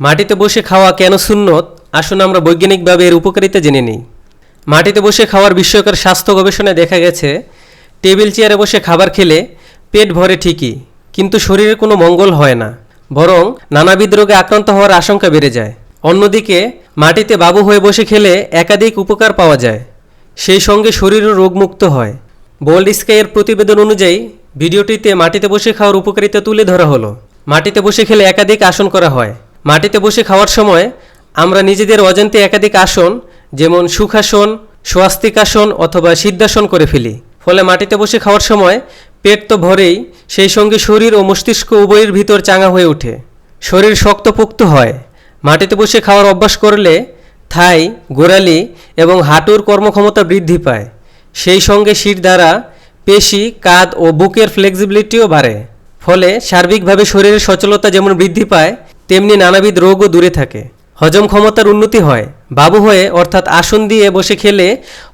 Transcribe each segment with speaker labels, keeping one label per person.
Speaker 1: মাটিতে বসে খাওয়া কেন সুন্নত? আসুন আমরা বৈজ্ঞানিকভাবে এর উপকারিতা জেনে নিই। মাটিতে বসে খাওয়ার বিস্ময়কর স্বাস্থ্য গবেষণায় দেখা গেছে, টেবিল চেয়ারে বসে খাবার খেলে পেট ভরে ঠিকই, কিন্তু শরীরে কোনো মঙ্গল হয় না, বরং নানাবিধ রোগে আক্রান্ত হওয়ার আশঙ্কা বেড়ে যায়। অন্যদিকে, মাটিতে বাবু হয়ে বসে খেলে একাধিক উপকার পাওয়া যায়, সেই সঙ্গে শরীরও রোগমুক্ত হয়। বোল্ড স্কাইয়ের প্রতিবেদন অনুযায়ী, ভিডিওটিতে মাটিতে বসে খাওয়ার উপকারিতা তুলে ধরা হলো। মাটিতে বসে খেলে একাধিক আসন করা হয়। মাটিতে বসে খাওয়ার সময় আমরা নিজেদের অজান্তে একাধিক আসন, যেমন সুখাসন, স্বাস্তিকাসন অথবা সিদ্ধাসন করে ফেলি। ফলে মাটিতে বসে খাওয়ার সময় পেট তো ভরেই, সেই সঙ্গে শরীর ও মস্তিষ্ক উভয়ের ভিতর চাঙা হয়ে ওঠে। শরীর শক্তপোক্ত হয়। মাটিতে বসে খাওয়ার অভ্যাস করলে থাই, গোড়ালি এবং হাঁটুর কর্মক্ষমতা বৃদ্ধি পায়। সেই সঙ্গে শির দ্বারা পেশি, কাঁধ ও বুকের ফ্লেক্সিবিলিটিও বাড়ে। ফলে সার্বিকভাবে শরীরের সচলতা যেমন বৃদ্ধি পায় তেমনি নানাবিধ রোগও দূরে থাকে। হজম ক্ষমতার উন্নতি হয়। বাবু হয়ে অর্থাৎ আসন দিয়ে বসে খেলে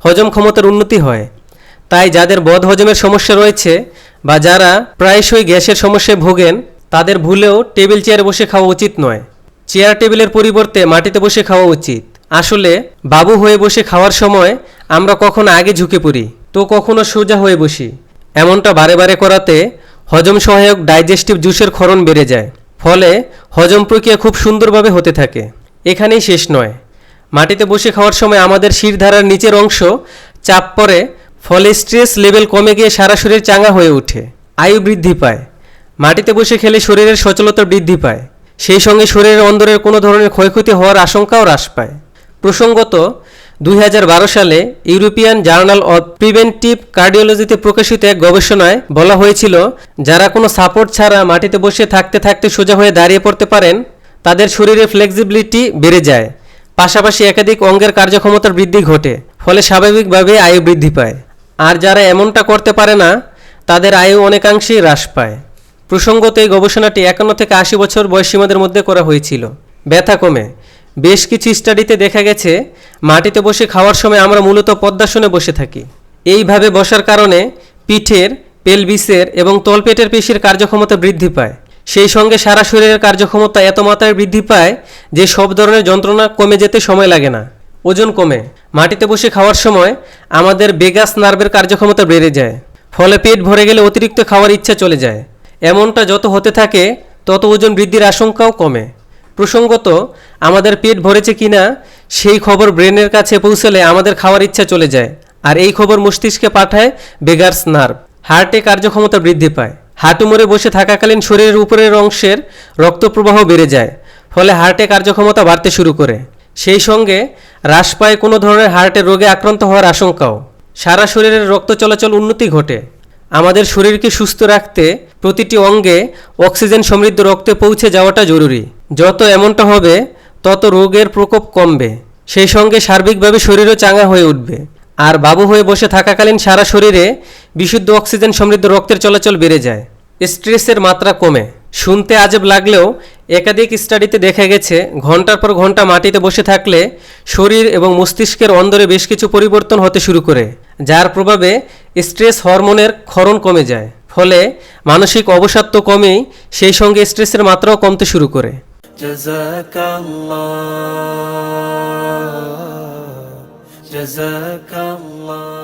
Speaker 1: হজম ক্ষমতার উন্নতি হয়। তাই যাদের বদ হজমের সমস্যা রয়েছে বা যারা প্রায়শই গ্যাসের সমস্যায় ভোগেন, তাদের ভুলেও টেবিল চেয়ারে বসে খাওয়া উচিত নয়। চেয়ার টেবিলের পরিবর্তে মাটিতে বসে খাওয়া উচিত। আসলে, বাবু হয়ে বসে খাওয়ার সময় আমরা কখনো আগে ঝুঁকে পড়ি, তো কখনো সোজা হয়ে বসি। এমনটা বারে বারে করাতে হজম সহায়ক ডাইজেস্টিভ জুসের ক্ষরণ বেড়ে যায়। ফলে হজম প্রক্রিয়া খুব সুন্দরভাবে হতে থাকে। এখানেই শেষ নয়। মাটিতে বসে খাওয়ার সময় আমাদের শিরধারার নিচের অংশ চাপ পড়ে, ফলে স্ট্রেস লেভেল কমে গিয়ে সারা শরীর চাঙ্গা হয়ে ওঠে। আয়ু বৃদ্ধি পায়। মাটিতে বসে খেলে শরীরের সচলতা বৃদ্ধি পায়। সেই সঙ্গে শরীরের অন্দরের কোনো ধরনের ক্ষয়ক্ষতি হওয়ার আশঙ্কাও হ্রাস পায়। প্রসঙ্গত দুই হাজার বারো সালে ইউরোপিয়ান জার্নাল অফ প্রিভেন্টিভ কার্ডিওলজিতে প্রকাশিত এক গবেষণায় বলা হয়েছিল, যারা কোনো সাপোর্ট ছাড়া মাটিতে বসে থাকতে থাকতে সোজা হয়ে দাঁড়িয়ে পড়তে পারেন, তাদের শরীরে ফ্লেক্সিবিলিটি বেড়ে যায়। পাশাপাশি একাধিক অঙ্গের কার্যক্ষমতার বৃদ্ধি ঘটে, ফলে স্বাভাবিকভাবে আয়ু বৃদ্ধি পায়। আর যারা এমনটা করতে পারে না, তাদের আয়ু অনেকাংশেই হ্রাস পায়। প্রসঙ্গত এই গবেষণাটি একান্ন থেকে আশি বছর বয়সীমাদের মধ্যে করা হয়েছিল। ব্যথা কমে। বেশ কিছু স্টাডিতে দেখা গেছে, মাটিতে বসে খাওয়ার সময় আমরা মূলত পদ্মাসনে বসে থাকি। এইভাবে বসার কারণে পিঠের পেলভিসের এবং তলপেটের পেশির কার্যক্ষমতা বৃদ্ধি পায়। সেই সঙ্গে সারা শরীরের কার্যক্ষমতা এত মাত্রায় বৃদ্ধি পায় যে সব ধরনের যন্ত্রণা কমে যেতে সময় লাগে না। ওজন কমে। মাটিতে বসে খাওয়ার সময় আমাদের বেগাস নার্ভের কার্যক্ষমতা বেড়ে যায়, ফলে পেট ভরে গেলে অতিরিক্ত খাওয়ার ইচ্ছা চলে যায়। এমনটা যত হতে থাকে, তত ওজন বৃদ্ধির আশঙ্কাও কমে। প্রসঙ্গত, আমাদের পেট ভরেছে কিনা সেই খবর ব্রেনের কাছে পৌঁছলে আমাদের খাওয়ার ইচ্ছা চলে যায়, আর এই খবর মস্তিষ্কে পাঠায় বেগার্স নার্ভ হার্টে কার্যক্ষমতা বৃদ্ধি পায়। হাঁটু মরে বসে থাকাকালীন শরীরের উপরের অংশের রক্ত প্রবাহ বেড়ে যায়, ফলে হার্টে কার্যক্ষমতা বাড়তে শুরু করে। সেই সঙ্গে হ্রাস পায় কোনো ধরনের হার্টের রোগে আক্রান্ত হওয়ার আশঙ্কাও। সারা শরীরের রক্ত চলাচল উন্নতি ঘটে। আমাদের শরীরকে সুস্থ রাখতে প্রতিটি অঙ্গে অক্সিজেন সমৃদ্ধ রক্তে পৌঁছে যাওয়াটা জরুরি। যত এমনটা হবে, তত রোগের প্রকোপ কমবে। সেই সঙ্গে সার্বিকভাবে শরীরও চাঙ্গা হয়ে উঠবে। আর বাবু হয়ে বসে থাকাকালীন সারা শরীরে বিশুদ্ধ অক্সিজেন সমৃদ্ধ রক্তের চলাচল বেড়ে যায়। স্ট্রেসের মাত্রা কমে। শুনতে আজব লাগলেও একাধিক স্টাডিতে দেখা গেছে, ঘণ্টার পর ঘণ্টা মাটিতে বসে থাকলে শরীর এবং মস্তিষ্কের অন্দরে বেশ কিছু পরিবর্তন হতে শুরু করে, যার প্রভাবে স্ট্রেস হরমোনের ক্ষরণ কমে যায়। ফলে মানসিক অবসাদ তো কমেই, সেই সঙ্গে স্ট্রেসের মাত্রাও কমতে শুরু করে।
Speaker 2: جزاك الله جزاك الله